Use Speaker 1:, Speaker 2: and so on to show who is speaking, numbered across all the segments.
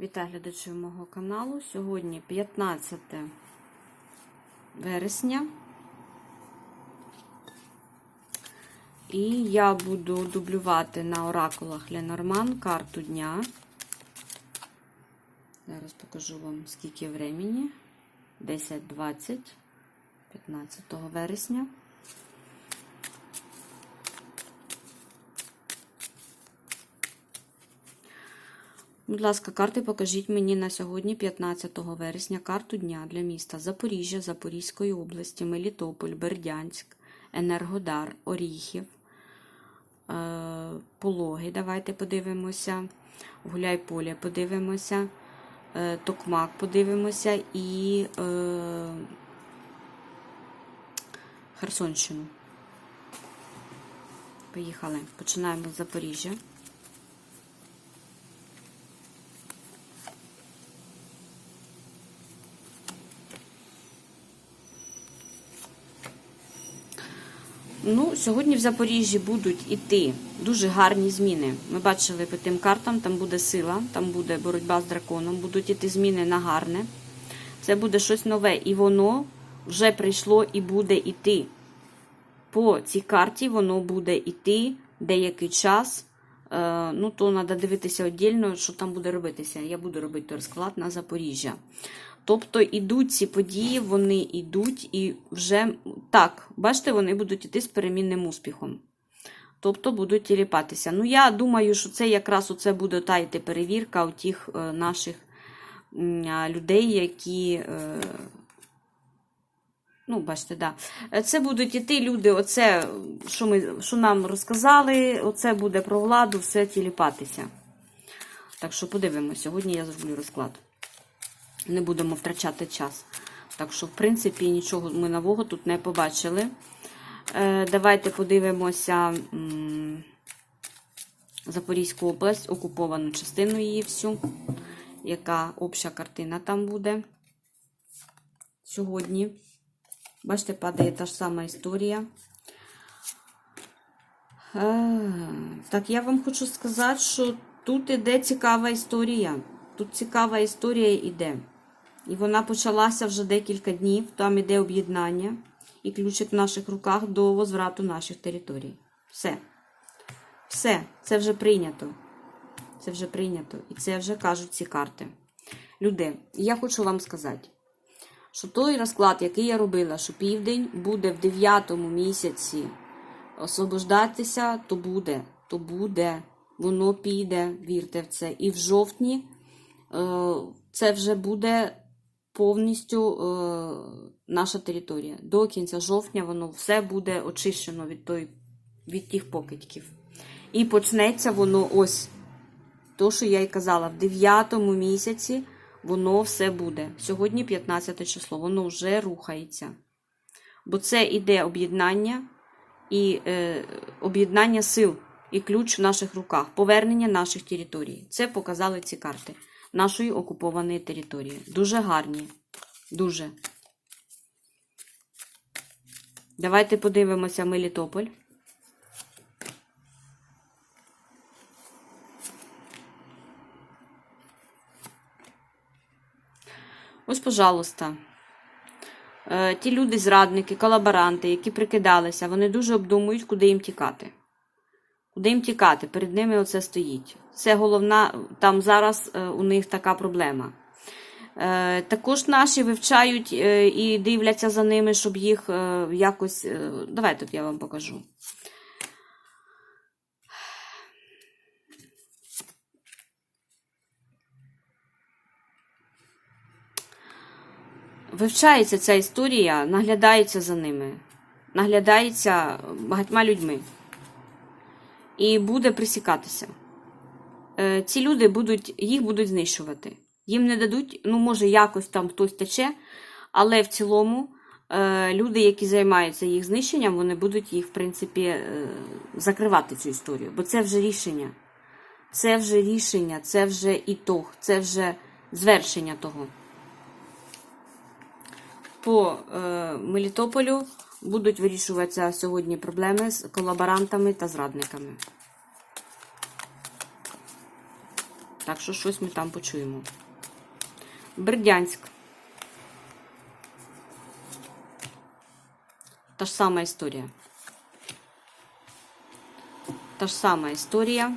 Speaker 1: Вітаю глядачів мого каналу. Сьогодні 15 вересня. І я буду дублювати на оракулах Ленорман карту дня. Зараз покажу вам, скільки времени. 10.20, 15 вересня. Будь ласка, карти покажіть мені на сьогодні, 15 вересня, карту дня для міста Запоріжжя, Запорізької області, Мелітополь, Бердянськ, Енергодар, Оріхів, е, Пологи. Давайте подивимося. Гуляйполе подивимося, е, Токмак подивимося і е, Херсонщину. Поїхали. Починаємо з Запоріжжя. Ну, сьогодні в Запоріжжі будуть іти дуже гарні зміни. Ми бачили по тим картам, там буде сила, там буде боротьба з драконом, будуть іти зміни на гарне. Це буде щось нове, і воно вже прийшло і буде іти. По цій карті воно буде іти деякий час. Е, ну, то треба дивитися віддільно, що там буде робитися. Я буду робити розклад на Запоріжжя. Тобто ідуть ці події, вони йдуть і вже так, бачите, вони будуть йти з перемінним успіхом. Тобто будуть тіліпатися. Ну, я думаю, що це якраз оце буде та йти перевірка у тих е, наших людей, які. Е, ну, бачите, да. Це будуть іти люди, оце, що, ми, що нам розказали, оце буде про владу, все тіліпатися. Так що подивимося, сьогодні я зроблю розклад не будемо втрачати час. Так що, в принципі, нічого ми нового тут не побачили. Е, Давайте подивимося Запорізьку область, окуповану частину її всю. Яка обща картина там буде сьогодні. Бачите, падає та ж сама історія. Е, Так, я вам хочу сказати, що тут іде цікава історія. Тут цікава історія іде. І вона почалася вже декілька днів. Там іде об'єднання і ключик в наших руках до возврату наших територій. Все. Все, це вже прийнято. Це вже прийнято. І це вже кажуть ці карти. Люди, я хочу вам сказати, що той розклад, який я робила, що південь буде в 9 місяці освобождатися, то буде, то буде, воно піде, вірте в це. І в жовтні це вже буде повністю е, наша територія. До кінця жовтня воно все буде очищено від, той, від тих покидьків. І почнеться воно ось. То, що я й казала, в 9 місяці воно все буде. Сьогодні 15 число, воно вже рухається. Бо це іде об'єднання і е, об'єднання сил і ключ в наших руках, повернення наших територій. Це показали ці карти нашої окупованої території. Дуже гарні. Дуже. Давайте подивимося Мелітополь. Ось, пожалуйста. Е, Ті люди, зрадники, колаборанти, які прикидалися, вони дуже обдумують, куди їм тікати. Куди їм тікати? Перед ними оце стоїть. Це головна, там зараз е, у них така проблема. Е, Також наші вивчають е, і дивляться за ними, щоб їх якось. Давайте тут я вам покажу. Вивчається ця історія, наглядається за ними, наглядається багатьма людьми і буде присікатися. Е, Ці люди будуть, їх будуть знищувати. Їм не дадуть, ну, може, якось там хтось тече, але в цілому е, люди, які займаються їх знищенням, вони будуть їх, в принципі, е, закривати цю історію. Бо це вже рішення. Це вже рішення, це вже ітог, це вже звершення того. По е, Мелітополю будуть вирішуватися сьогодні проблеми з колаборантами та зрадниками. Так що щось ми там почуємо. Бердянськ. Та ж сама історія. Та ж сама історія.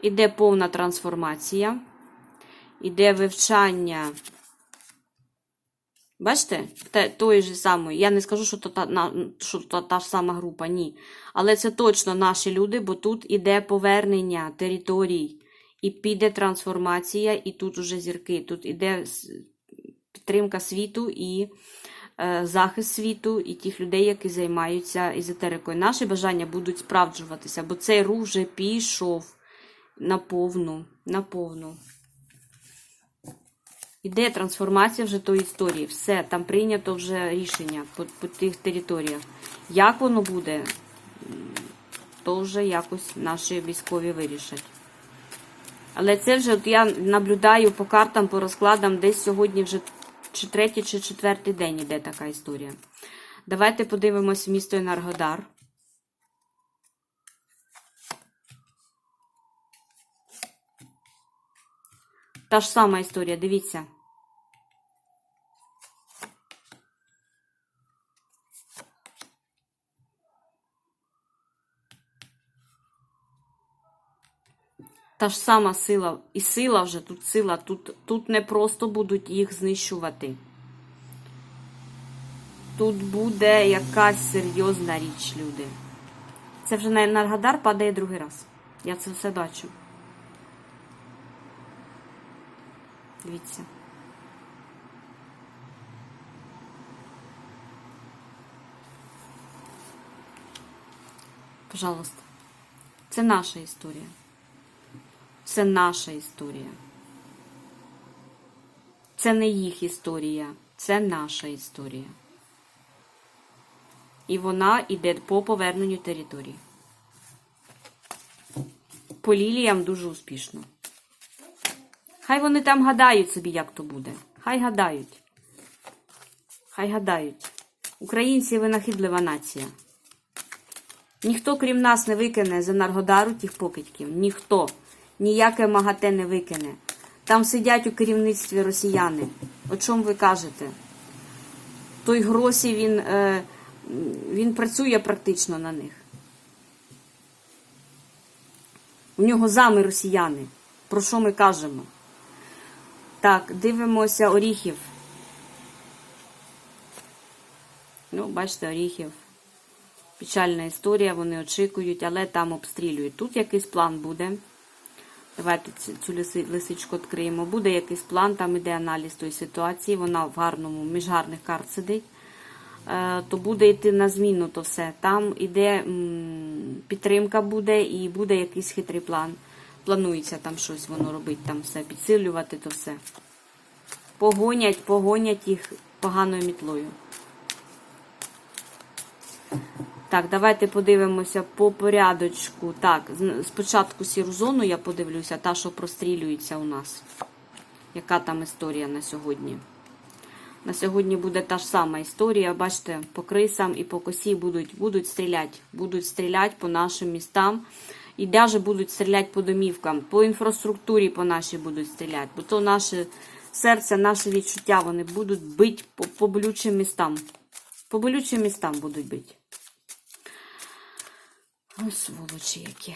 Speaker 1: Іде повна трансформація. Іде вивчання. Бачите? Те, тої ж самої. Я не скажу, що то та, на, що то та ж сама група, ні. Але це точно наші люди, бо тут іде повернення територій. І піде трансформація, і тут уже зірки. Тут іде підтримка світу і е, захист світу, і тих людей, які займаються езотерикою. Наші бажання будуть справджуватися, бо цей рух вже пішов наповну, наповну. Іде трансформація вже тої історії. Все, там прийнято вже рішення по, по тих територіях. Як воно буде, то вже якось наші військові вирішать. Але це вже от я наблюдаю по картам, по розкладам, десь сьогодні вже чи третій, чи четвертий день іде така історія. Давайте подивимось місто Енергодар. Та ж сама історія, дивіться. Та ж сама сила, і сила вже тут сила, тут, тут не просто будуть їх знищувати. Тут буде якась серйозна річ, люди. Це вже на Енергодар падає другий раз. Я це все бачу. Дивіться. Пожалуйста. Це наша історія. Це наша історія. Це не їх історія, це наша історія. І вона йде по поверненню території. По ліліям дуже успішно. Хай вони там гадають собі, як то буде. Хай гадають. Хай гадають. Українці винахідлива нація. Ніхто, крім нас, не викине з Енергодару тих покидьків. Ніхто. Ніяке МАГАТЕ не викине. Там сидять у керівництві росіяни. О чому ви кажете? Той Гросі, він, е, він працює практично на них. У нього зами росіяни. Про що ми кажемо? Так, дивимося Оріхів. Ну, бачите, Оріхів. Печальна історія, вони очікують, але там обстрілюють. Тут якийсь план буде. Давайте цю лисичку відкриємо. Буде якийсь план, там іде аналіз тої ситуації, вона в гарному, між гарних карт сидить. Е, то буде йти на зміну то все. Там іде підтримка буде і буде якийсь хитрий план. Планується там щось воно робить, там все, підсилювати то все. Погонять, погонять їх поганою мітлою. Так, давайте подивимося по порядочку. Так, спочатку сіру зону я подивлюся, та, що прострілюється у нас. Яка там історія на сьогодні? На сьогодні буде та ж сама історія. Бачите, по крисам і по косі будуть, будуть стріляти. Будуть стріляти по нашим містам. І навіть будуть стріляти по домівкам, по інфраструктурі по нашій будуть стріляти. Бо то наше серце, наше відчуття, вони будуть бити по, по болючим містам. По болючим містам будуть бити. Ой, сволочі які.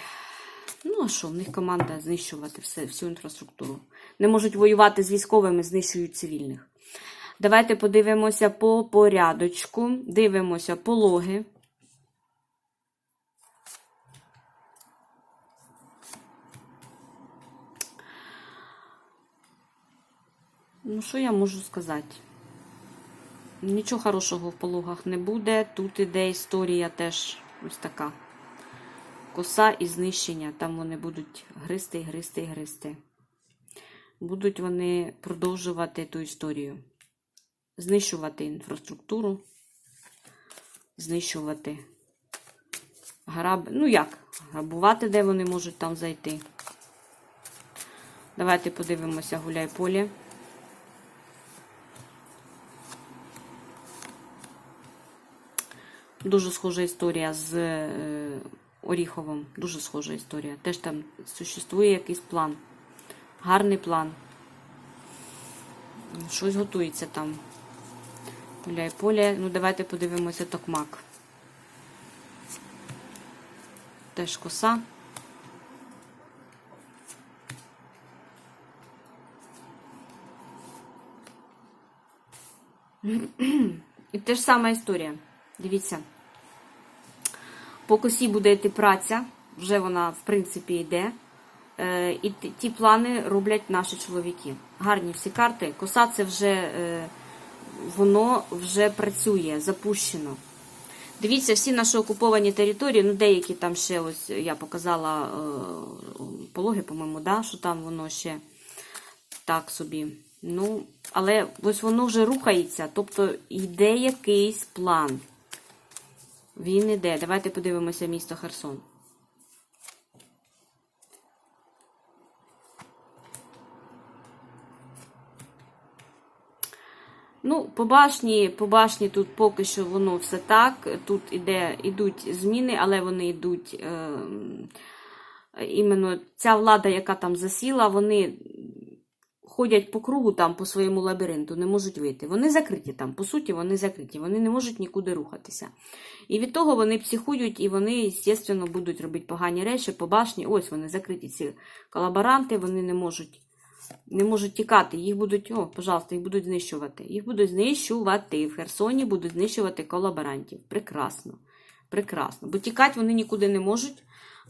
Speaker 1: Ну, а що, в них команда знищувати все, всю інфраструктуру. Не можуть воювати з військовими, знищують цивільних. Давайте подивимося по порядочку. Дивимося пологи. Ну, що я можу сказати? Нічого хорошого в пологах не буде. Тут іде історія теж ось така. Коса і знищення. Там вони будуть гристи, і гристи, і гристи. Будуть вони продовжувати ту історію. Знищувати інфраструктуру, знищувати граб... Ну як? Грабувати, де вони можуть там зайти. Давайте подивимося гуляй поле. Дуже схожа історія з Оріховом. Дуже схожа історія. Теж там существує якийсь план. Гарний план. Щось готується там. Поля і поле. Ну, давайте подивимося токмак. Теж коса. І те ж сама історія. Дивіться. По косі буде йти праця, вже вона, в принципі, йде. Е, І ті- плани роблять наші чоловіки. Гарні всі карти. Коса це вже е, воно вже працює, запущено. Дивіться, всі наші окуповані території, ну деякі там ще ось я показала е, пологи, по-моєму, да, що там воно ще так собі. Ну, але ось воно вже рухається, тобто йде якийсь план. Він іде. Давайте подивимося місто Херсон. Ну, по башні, по башні тут поки що воно все так. Тут іде, ідуть зміни, але вони йдуть. Е, іменно ця влада, яка там засіла, вони ходять по кругу там по своєму лабіринту, не можуть вийти. Вони закриті там, по суті, вони закриті, вони не можуть нікуди рухатися. І від того вони психують, і вони, звісно, будуть робити погані речі по башні. Ось вони закриті, ці колаборанти, вони не можуть. Не можуть тікати, їх будуть, о, пожалуйста, їх будуть знищувати. Їх будуть знищувати. В Херсоні будуть знищувати колаборантів. Прекрасно. Прекрасно. Бо тікати вони нікуди не можуть,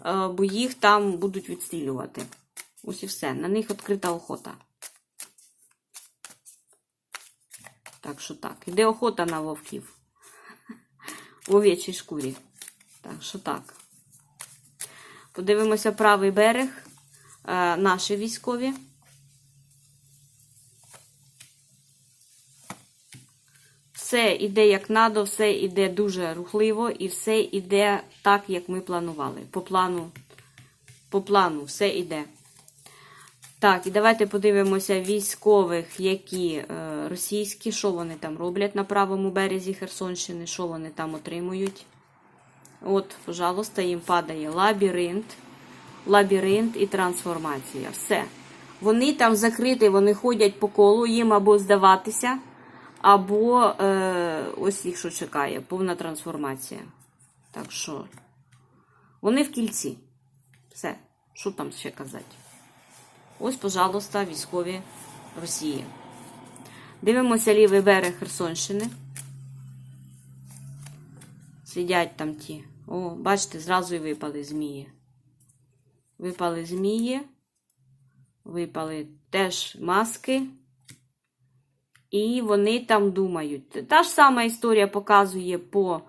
Speaker 1: е, бо їх там будуть відстрілювати. Ось і все. На них відкрита охота. Так що так. Іде охота на вовків. В овечій шкурі. Так що так. Подивимося правий берег. Е, Наші військові. Все йде як надо, все йде дуже рухливо і все йде так, як ми планували. По плану, по плану все йде. Так, і давайте подивимося військових, які е, російські, що вони там роблять на правому березі Херсонщини, що вони там отримують. От, пожалуйста, їм падає лабіринт, лабіринт і трансформація. Все. Вони там закриті, вони ходять по колу, їм або здаватися, або е, ось їх що чекає, повна трансформація. Так що, вони в кільці. Все. Що там ще казати? Ось, пожалуйста, військові Росії. Дивимося лівий берег Херсонщини. Сидять там ті. О, бачите, зразу і випали змії. Випали змії. Випали теж маски. І вони там думають. Та ж сама історія показує по.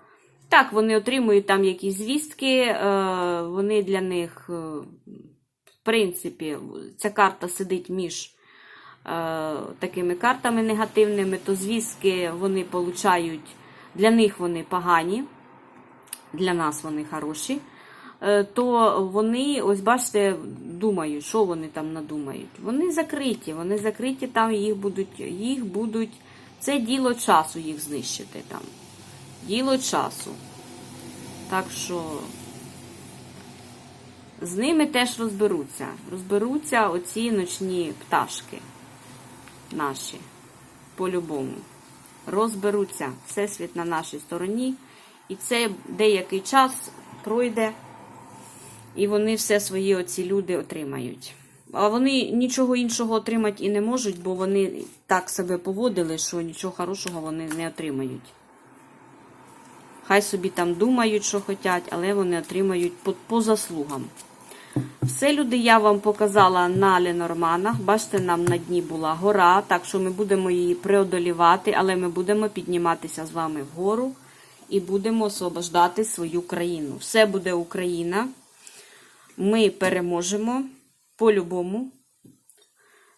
Speaker 1: Так, вони отримують там якісь звістки, е, вони для них, е, принципі, ця карта сидить між е, такими картами негативними, то звістки вони получають, для них вони погані, для нас вони хороші. Е, То вони, ось бачите, думають, що вони там надумають. Вони закриті, вони закриті там, їх будуть, їх будуть. Це діло часу їх знищити там. Діло часу. Так що з ними теж розберуться. Розберуться оці ночні пташки наші. По-любому. Розберуться. Всесвіт на нашій стороні. І це деякий час пройде. І вони все свої оці люди отримають. А вони нічого іншого отримати і не можуть, бо вони так себе поводили, що нічого хорошого вони не отримають. Хай собі там думають, що хочуть, але вони отримають по, по заслугам. Все, люди, я вам показала на Ленорманах. Бачите, нам на дні була гора, так що ми будемо її преодолівати, але ми будемо підніматися з вами вгору і будемо освобождати свою країну. Все буде Україна. Ми переможемо по-любому.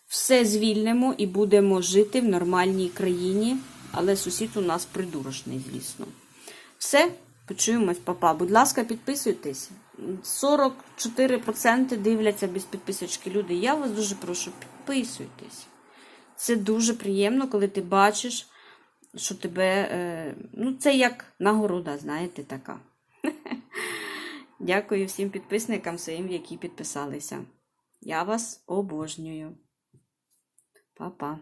Speaker 1: Все звільнимо і будемо жити в нормальній країні, але сусід у нас придурочний, звісно. Все, почуємось, папа. Будь ласка, підписуйтесь. 44% дивляться без підписочки люди. Я вас дуже прошу, підписуйтесь. Це дуже приємно, коли ти бачиш, що тебе. Е, ну, це як нагорода, знаєте, така. Дякую всім підписникам своїм, які підписалися. Я вас обожнюю. Па-па.